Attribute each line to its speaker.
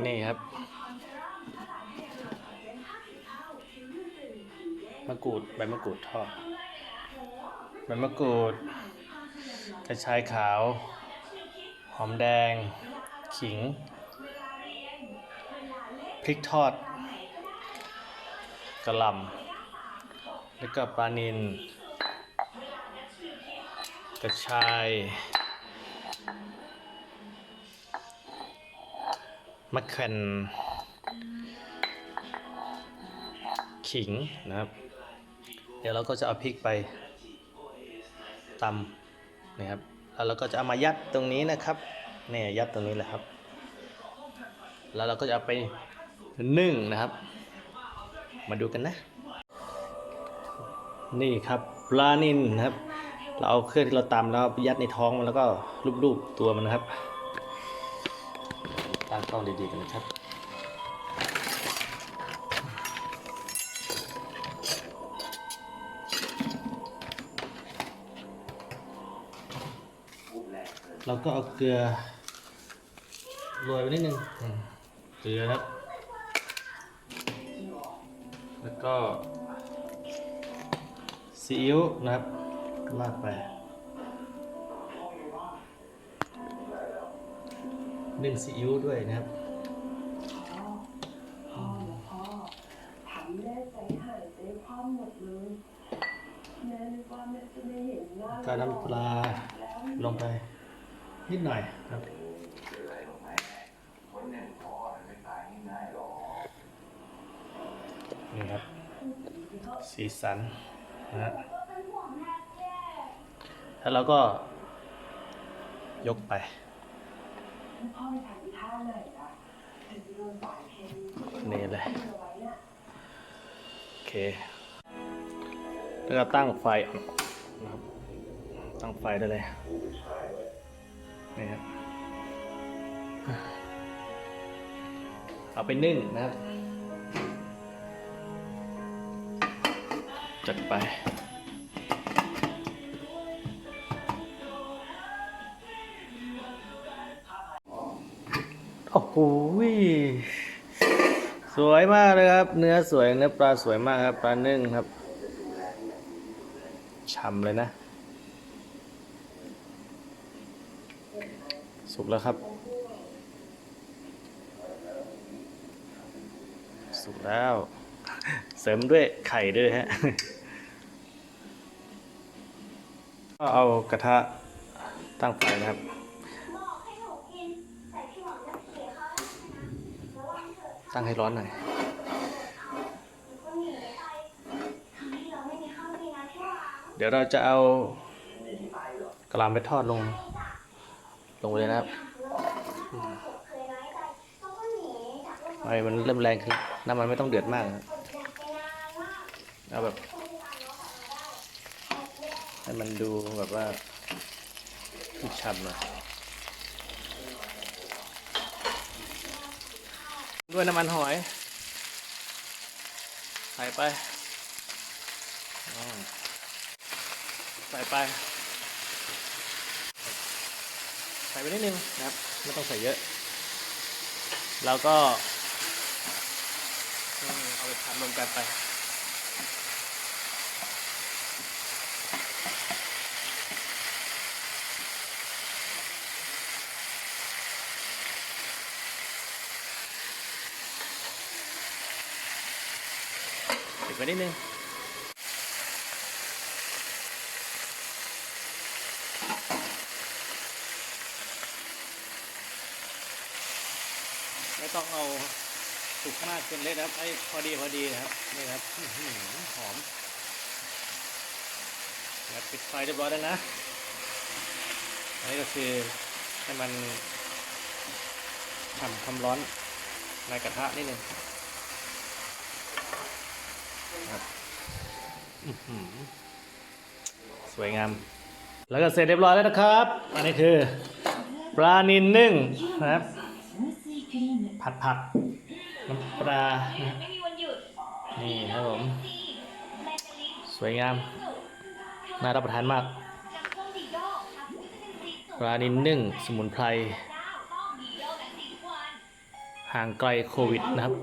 Speaker 1: นี่ครับมะกรูดใบมะกรูดทอดใบมะกรูด กระชายขาว หอมแดง ขิง พริกทอดกระหล่ำแล้วก็ปลานิลกระชาย มะแขวนขิงนะครับ เดี๋ยวเราก็จะเอาพริกไปตำนะครับแล้วเราก็จะเอามายัดตรงนี้นะครับเนี่ยยัดตรงนี้แหละครับ แล้วเราก็จะเอาไปนึ่งนะครับ มาดูกันนะ นี่ครับปลานินนะครับ เราเอาเครื่องที่เราตำแล้วยัดในท้องมันแล้วก็ลูบๆตัวมันนะครับ งกล้องดีๆกันนะครับเราก็เอาเกลือโรยไปนิดนึงเกลือครับ แล้วก็ซีอิ๊วนะครับราดไป นึ่งซีอิ๊วด้วยนะครับ
Speaker 2: ทำแม่ใจหายใจคว่ำหมดเลยแม่นึกว่าแม่จะไม่เห็นหน้า
Speaker 1: ก็น้ำปลาลงไปนิดหน่อยครับนี่ครับ สีสันนะฮะแล้วเราก็ยกไป
Speaker 2: นล่ะถึงโดนสารเคมี
Speaker 1: นี่เลย โอเคแล้วก็ตั้งไฟนะครับตั้งไฟได้เลย นี่ครับ เอาไปนึ่งนะครับ จัดไป โอ้โหสวยมากเลยครับ เนื้อสวยเนื้อปลาสวยมากครับ ปลานึ่งครับฉ่ำเลยนะ สุกแล้วครับ สุกแล้ว เสริมด้วยไข่ด้วยฮะก็เอากระทะตั้งไฟนะครับ
Speaker 3: บอกให้หนูกิน แต่พี่หวังจะเสียเขาระวังเถอะ
Speaker 1: ตั้งให้ร้อนหน่อย
Speaker 3: เดี๋
Speaker 1: ยวเราจะเอากระลามไปทอดลง ลงเลยนะครับ
Speaker 3: เคยน้อยใจเขาก็หนีจากโลก
Speaker 1: ไฟมันเริ่มแรงขึ้นน้ำมันไม่ต้องเดือดมากนะเอาแบบให้มันดูแบบว่าฉ่ำหน่อย ด้วยน้ำมันหอย ใส่ไป ใส่ไป ใส่ไปนิดนึงนะครับ ไม่ต้องใส่เยอะ แล้วก็ เอาไปทำรวมกันไป ติดไว้นิดนึงไม่ต้องเอาสุกมากจนเละนะครับไอ้พอดีพอดีนะครับนี่ครับหอมครับปิดไฟเรียบร้อยแล้วนะอันนี้ก็คือให้มันทำความร้อนในกระทะนิดนึง ครับอื้อหือ สวยงาม แล้วก็เสร็จเรียบร้อยแล้วนะครับ อันนี้คือปลานินนึ่งนะครับ ผัดผักน้ำปลานี่ครับผมสวยงาม น่ารับประทานมากปลานินนึ่งสมุนไพรห่างไกลโควิดนะครับ